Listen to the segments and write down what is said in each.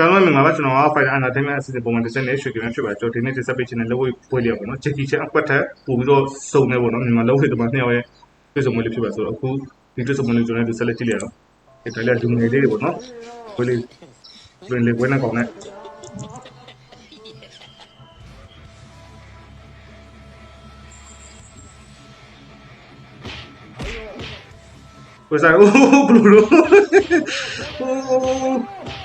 ကျွန်တော်တို့ငါကကျွန်တော်က Fighter Entertainment အစီအစဉ်ပုံမှန်တစ်ဆက်နဲ့ရွှေကင်းဖြစ်ပါကျွန်တော်ဒီနေ့တစ်ဆက်ပေးချင်တဲ့လက်ဝဲပွဲလေးပေါ့နော် Jackie Chan အကွက်ထက်ပို့ပြီးတော့စုံနေပေါ့နော်မြန်မာလက်ဝဲတမနှစ်ယောက်ရဲ့ပြည်စုံမလေးဖြစ်ပါဆိုတော့အခုဒီပြည်စုံမလေးကျွန်တော်တို့ဆက်လက်ကြည့်လိုက်အောင်ဒီတိုင်းလေးလူငယ်လေးတွေပေါ့နော်ပွဲလေးလွင်လေးပွဲနဲ့ကောင်းတဲ့ဝယ်ဆိုင်အိုးဘလူးလို့အိုး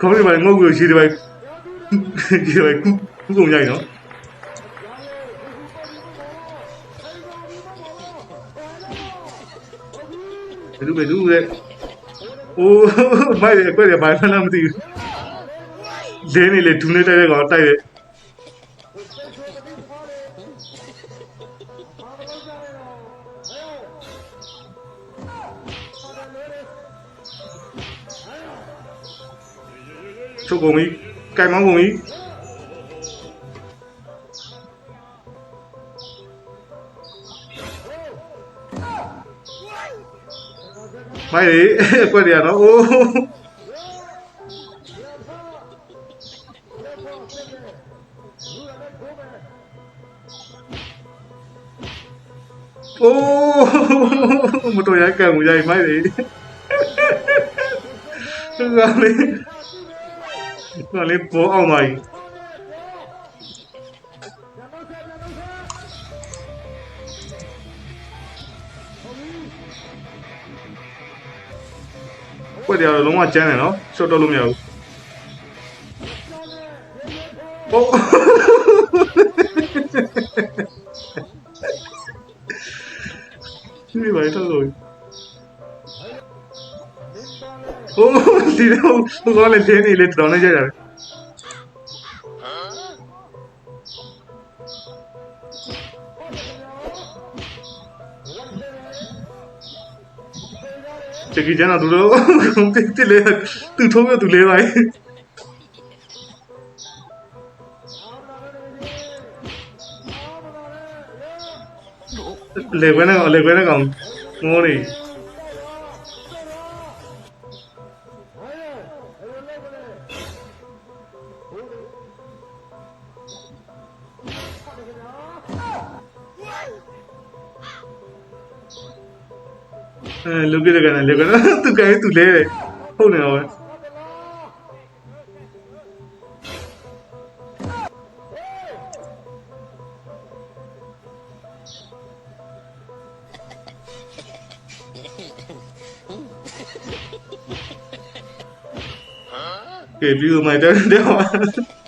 ခေါင်းလေးပိုင်းငုတ်ကိုရှိတယ်ပိုင်းဒီပိုင်းကုကုံရိုက်နော်ဘယ်သူဘယ်သူလဲအိုးမိုက်ရကွက်ရဘာမှလည်းမသိဘူးလဲနေလေဒူနေတိုက်တဲ့ကောင်တိုက်တယ် ချုပ်ကုန်ပြီကြိုင်မောင်းကုန်ပြီမိုက်လေအကွက်ရနော်အိုးအိုးမတော် ရကံကိုရိုက်မိုက်လေသူကလေသူကလေပေါ်အောင်ပါ E ကွက် ဟိုဒီတော့ဟိုကောလေလင်းနေလေတော်နေကြရတယ်ချက်ကကျန်တော့သူတို့ကိတိလေသူထုံးပြသူလေးပါလေခွဲနဲ့ကောင်လေခွဲနဲ့ကောင်ငိုးနေ အဲလူပြတဲ့ကနေလေကွနဲ့သူကဲသူလဲဟုတ်နေတော့ကဲပြီးတော့မိုက်တယ်တော့ဒီ easy len easy len ရလို့ကဲတားရတော့ဂျက်ကီချန်နဲ့အ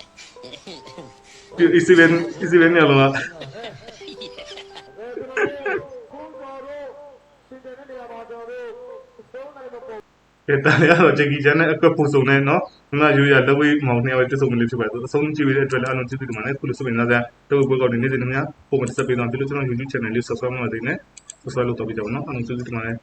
ကွက်ပူစုံနဲ့နော်ဒီမှာရိုးရလက်ဝဲမောင်နှစ်ယောက်တက်စုံမလေးဖြစ်ပါဆိုအဆုံးကြည့်ပြီးတဲ့အတွက်လည်းအားလုံးကျေးဇူးတင်ပါတယ်ခုလိုဆိုရင်လည်းတော့ဘွေကောက်နေနေနေများပုံမှန်တက်ပေးတော့ဒီလိုကျွန်တော် YouTube channel လေး subscribe လုပ်နေတယ် subscribe လုပ်တော့ပြကြပါနော်အားလုံးကျေးဇူးတင်ပါတယ်